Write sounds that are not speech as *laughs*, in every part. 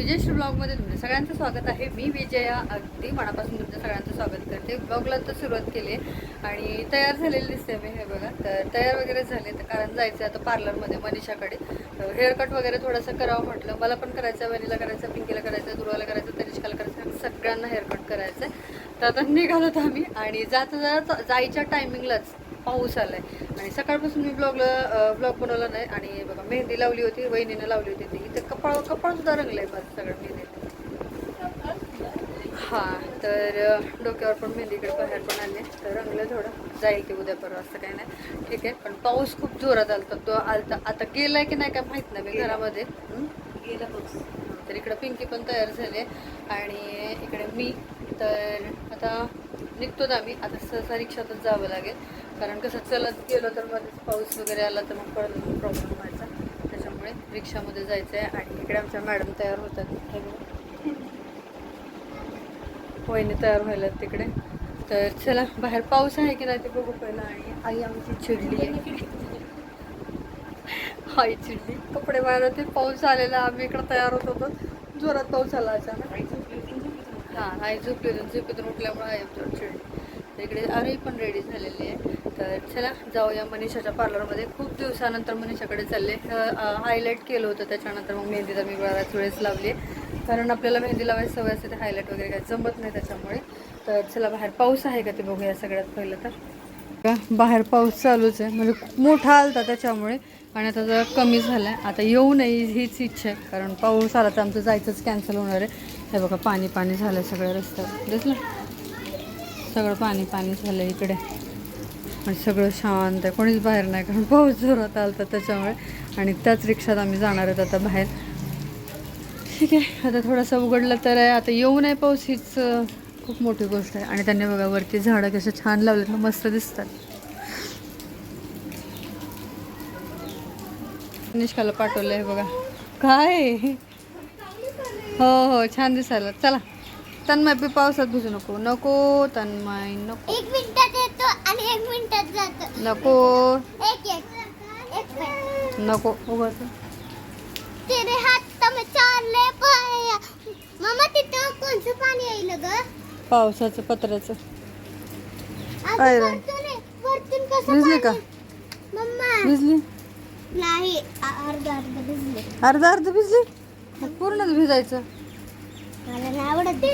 विजयश्री ब्लॉगमध्ये तुमचं सगळ्यांचं स्वागत आहे. मी विजया अगदी मनापासून तुमचं सगळ्यांचं स्वागत करते. ब्लॉगला तर सुरुवात केली आणि तयार झालेली दिसते मी हे बघा. तर तयार वगैरे झाले तर कारण जायचं आहे आता पार्लरमध्ये मनीषाकडे. हेअरकट वगैरे थोडंसं करावं म्हटलं. मला पण करायचं वनीला करायचं पिंकीला करायचं दुर्वाला करायचं तनिष्काला करायचं. सगळ्यांना हेअरकट करायचं आहे तर आता निघालो आम्ही आणि जाता जाता जायच्या टायमिंगलाच पाऊस आलाय. आणि सकाळपासून मी ब्लॉगला ब्लॉग बनवला नाही. आणि बघा मेहंदी लावली होती वहिनीनं लावली होती. ती इथे कपाळ कपाळ सुद्धा रंगलंय माझं सगळं मेहंदी हां तर डोक्यावर पण मेहंदीकडे बाहेर पण आले. तर रंगलं थोडं. जाईल की उद्या परवा असं काही नाही. ठीक आहे पण पाऊस खूप जोरात आलता. तो आलता. आता गेलाय की नाही काय माहीत नाही मी घरामध्ये? गेला पाऊस. तर इकडं पिंकी पण तयार झाले. आणि इकडे मी. तर आता निघतोच आम्ही. आता सहसा रिक्षातच जावं लागेल. कारण कसं चलत गेलो तर मध्ये पाऊस वगैरे आला तर मग परत प्रॉब्लेम व्हायचा. त्याच्यामुळे रिक्षामध्ये जायचं आहे आणि इकडे आमच्या मॅडम तयार होतात. वहिनी तयार व्हायला तिकडे. तर चला बाहेर पाऊस आहे की नाही ते बघू पहिला. आणि आई आमची चिडली. आहे आई चिडली. कपडे बाहेर होते पाऊस आलेला. आम्ही इकडे तयार होत होतो. जोरात पाऊस आला अचानक. हां आई झोपली झोपेतून उठल्यामुळे आई आमच्यावर चिडली. तर इकडे आरही पण रेडी झालेली आहे. तर चला जाऊया मनीषाच्या पार्लरमध्ये खूप दिवसानंतर मनीषाकडे चालले. हायलाईट केलं होतं त्याच्यानंतर मग मेहंदी तर मी बऱ्याच वेळेस लावली. कारण आपल्याला मेहंदी लावायची सवय असते ते हायलाईट वगैरे काय जमत नाही त्याच्यामुळे. तर चला बाहेर पाऊस आहे का ते बघूया सगळ्यात पहिलं तर. का बाहेर पाऊस चालूच आहे. म्हणजे खूप मोठा आलता त्याच्यामुळे. आणि आता जरा कमी झाला आहे आता येऊ नये हीच इच्छा आहे. कारण पाऊस आला तर आमचं जायचंच कॅन्सल होणार आहे. हे बघा पाणी पाणी झालं आहे सगळ्या रस्त्यावर. दिसलं? सगळं पाणी पाणी झालं आहे इकडे. आणि सगळं शांत आहे. कोणीच बाहेर नाही कारण पाऊस जोरात आलता त्याच्यामुळे. आणि त्याच रिक्षात आम्ही जाणार आहोत आता बाहेर. ठीक आहे. आता थोडंसं उघडलं तर आहे. आता येऊ नये पाऊस हीच खूप मोठी गोष्ट आहे. आणि त्यांनी बघा वरती झाडं कसे छान लावलेत. ना मस्त दिसतात. निष्काला पाठवलं आहे बघा. काय? हो हो छान दिसायला. चला. तन्मय बी पावसात भिजू नको. नको तन्मय नको. एक मिनिटात येतो आणि एक मिनिटात जातो. नको. एक एक एक मिनिट. नको उगाच. तेरे हात में चालले पाया. मम्मा तिथं कोणचं पाणी येईल ग? पावसाचं पत्र्याचं. अगं? वरतून कसं भिजली का? पाणी? मम्मा भिजली? नाही अ- अर्धा अर्धा भिजले. अर्धा अर्ध भिजली? मग पूर्णच भिजायचं. मला नाही आवडत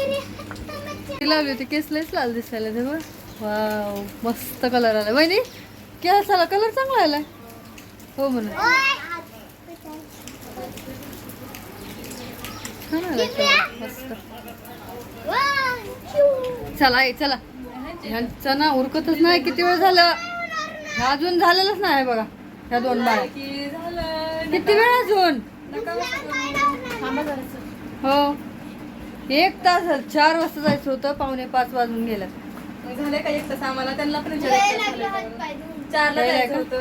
ती लावली होती केस लयच लाल दिसायला तेव्हा वाव मस्त कलर आला वहिनी केसाला कलर चांगला आलाय. हो म्हणून छान colour, मस्त. चला आई चला. ह्यांचं ना उरकतच नाही किती वेळ झालं? अजून झालेलंच नाही बघा. ह्या दोन बाया. किती वेळ अजून? हो. एक तास. चार वाजता जायचं होतं पावणे पाच वाजून गेलं. झाले का एक तास? आम्हाला त्यांना पण चारला आहे जायचं? होतं.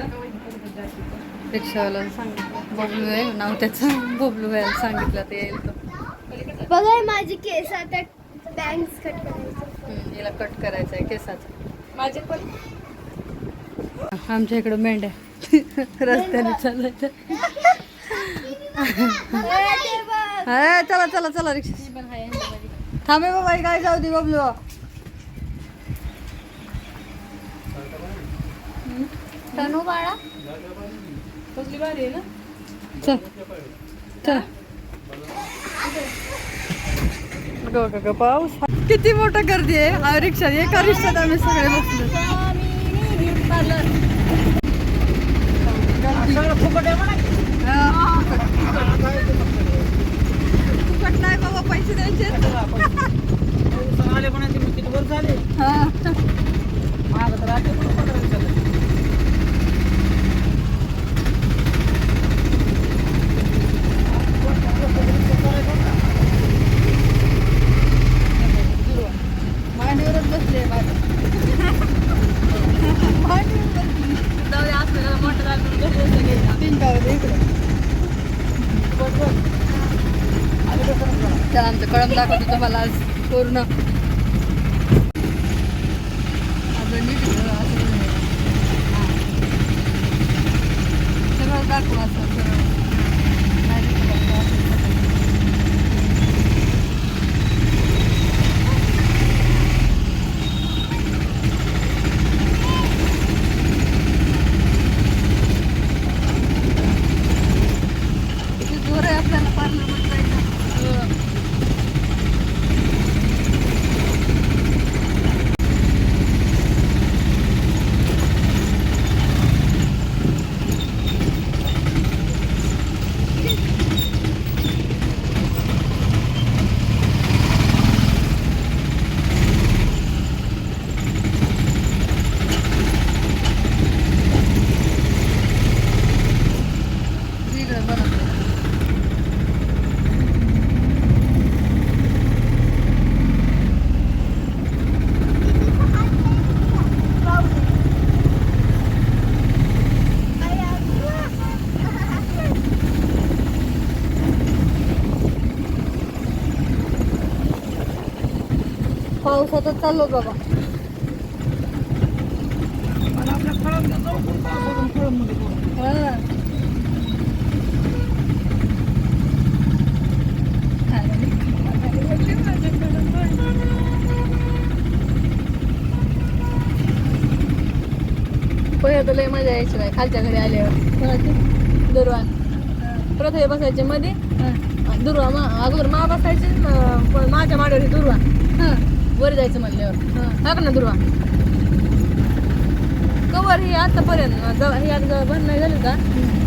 रिक्षावाला सांगितलं. बबलू आहे नाव त्याचं. बबलू व्हायला सांगितलं ते येईल तो. बघा माझी केस आता बँक्स कट करायचं. याला कट करायचं आहे केसाचं. माझे पण. आमच्या इकडं मेंढ्या. रस्त्याने चालायचं *laughs* हा, चला चला चला रिक्षा. थांबे बाबा काय जाऊ दे बबलू तनू बाळा? कसली भारी आहे ना? चल. चल. गो ग पाऊस. किती मोठं गर्दी आहे. हा रिक्षा एका रिक्षात आम्ही सगळे बसलो. हा, फुकट नाही बाबा पैसे द्यायचे हा मांडीवरच बसले माझं. मांडीवर *laughs* बसली जाऊ दे असं मोठं झालं कसं सगळे. पिंकावर इकडे. आमचं कळम दाखवतो तुम्हाला आज पूर्ण. अजून नीट सगळं दाखवू असं. पावसातच चाललो बाबा. हा. पहिलं तर लय मजा यायची नाही खालच्या घरी आल्यावर. दुर्वा परत हे बसायचे मध्ये दुर्वा मा अगोदर मा बसायचे पण माझ्या माड्यावर दुर्वा. वर जायचं म्हणल्यावर. हा का ना दुर्वा? कवर हे आतापर्यंत हे ही आता बंद नाही झालं का?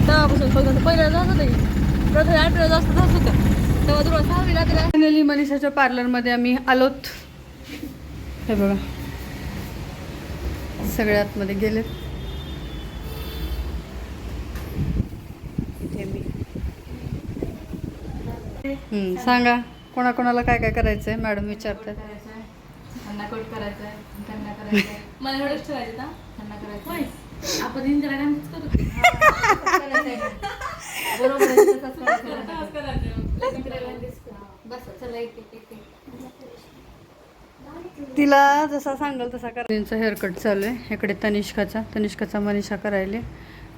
तेव्हापासून फक्त पहिल्या जात होतं प्रथम परत जास्त जात होतं. तेव्हा दुर्वा सहावी लागला. फायनली मनीषाच्या पार्लरमध्ये आम्ही आलोत. हे बघा. सगळ्या आतमध्ये गेलेत. इथे मी. सांगा कोणाकोणाला काय काय करायचंय? मॅडम विचारतात. त्यांना कोट करायचं आहे त्यांना करायचं आहे मला एवढंच ठेवायचं ना त्यांना करायचं आहे. आपण इंदिरा गांधीच करू. बरोबर आहे, तसंच करायचं. इंदिरा गांधीच करू. बस चला एक एक एक एक. तिला जसा सांगाल तसा करायचा हेअरकट चालू आहे. इकडे तनिष्काचा तनिष्काचा मनीषा करायले.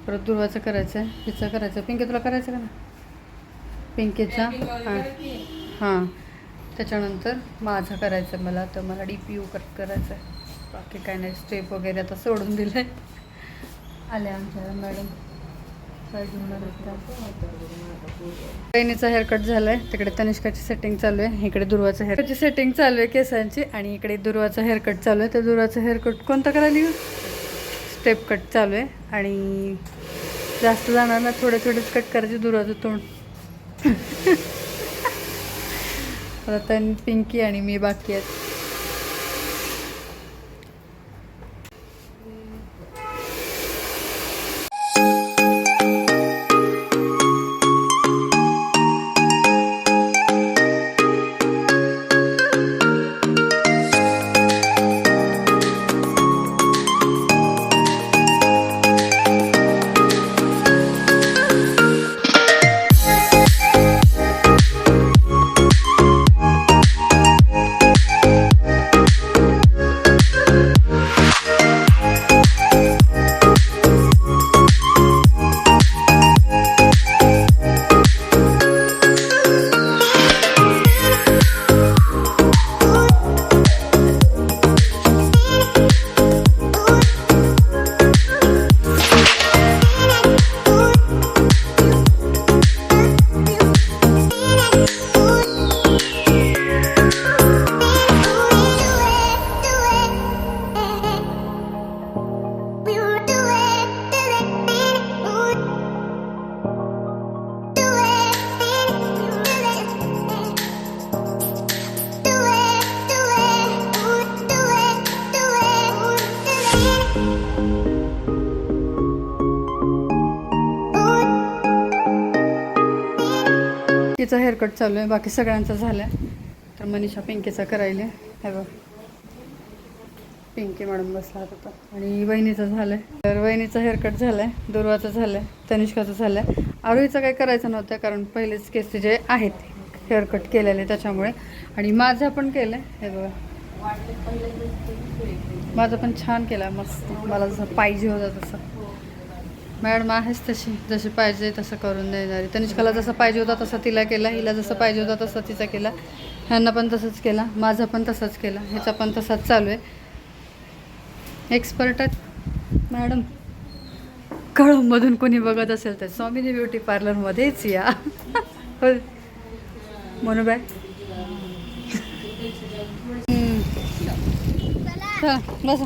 परत दुर्वाचं करायचं आहे हिचं करायचं पिंकी तुला करायचं का ना पिंकीचा? हां. हां. त्याच्यानंतर माझं करायचं आहे मला तर मला डी पी यू कट करायचं आहे बाकी काय नाही स्टेप वगैरे आता सोडून दिलं आहे आल्या आमच्या मॅडम. काय घेऊन आल्या बहिणीचा हेअरकट तिकडे तनिष्काची सेटिंग चालू आहे. इकडे दुर्वाचं हेअरकटची सेटिंग चालू आहे केसांची आणि इकडे दुर्वाचं हेअरकट चालू आहे. तर दुर्वाचं हेअरकट कोणतं करायला येऊ स्टेप कट चालू आहे. आणि जास्त जाणार ना थोडे थोडेच कट करायचे दुर्वाचं तोंड. आता पिंकी आणि मी बाकी आहेत. हेअरकट चालू आहे बाकी सगळ्यांचा झाला आहे तर मनीषा पिंकीचा करायला. हे बघ. पिंकी मॅडम बसला होता आणि वहिनीचं झालं आहे तर वहिनीचा हेअरकट झाला आहे दुर्वाचं झालं आहे तनिष्काचं झालं आहे आरोहीचं काही करायचं नव्हतं कारण पहिलेच केस जे आहेत हेअरकट केलेले त्याच्यामुळे. आणि माझं पण केलं आहे हे बघा. माझं पण छान केलं आहे मस्त. मला जसं पाहिजे होतं तसं. मॅडम आहेच तशी जशी पाहिजे तसं करून देणारी. तनिष्काला जसं पाहिजे होता तसं तिला केला हिला जसं पाहिजे होता तसं तिचा केला. ह्यांना पण तसंच केला माझा पण तसंच केला ह्याचा पण तसाच चालू आहे. एक्सपर्ट आहेत. मॅडम कळमधून कोणी बघत असेल तर स्वामीनी ब्युटी पार्लरमध्येच या. म्हणू बाय बसा.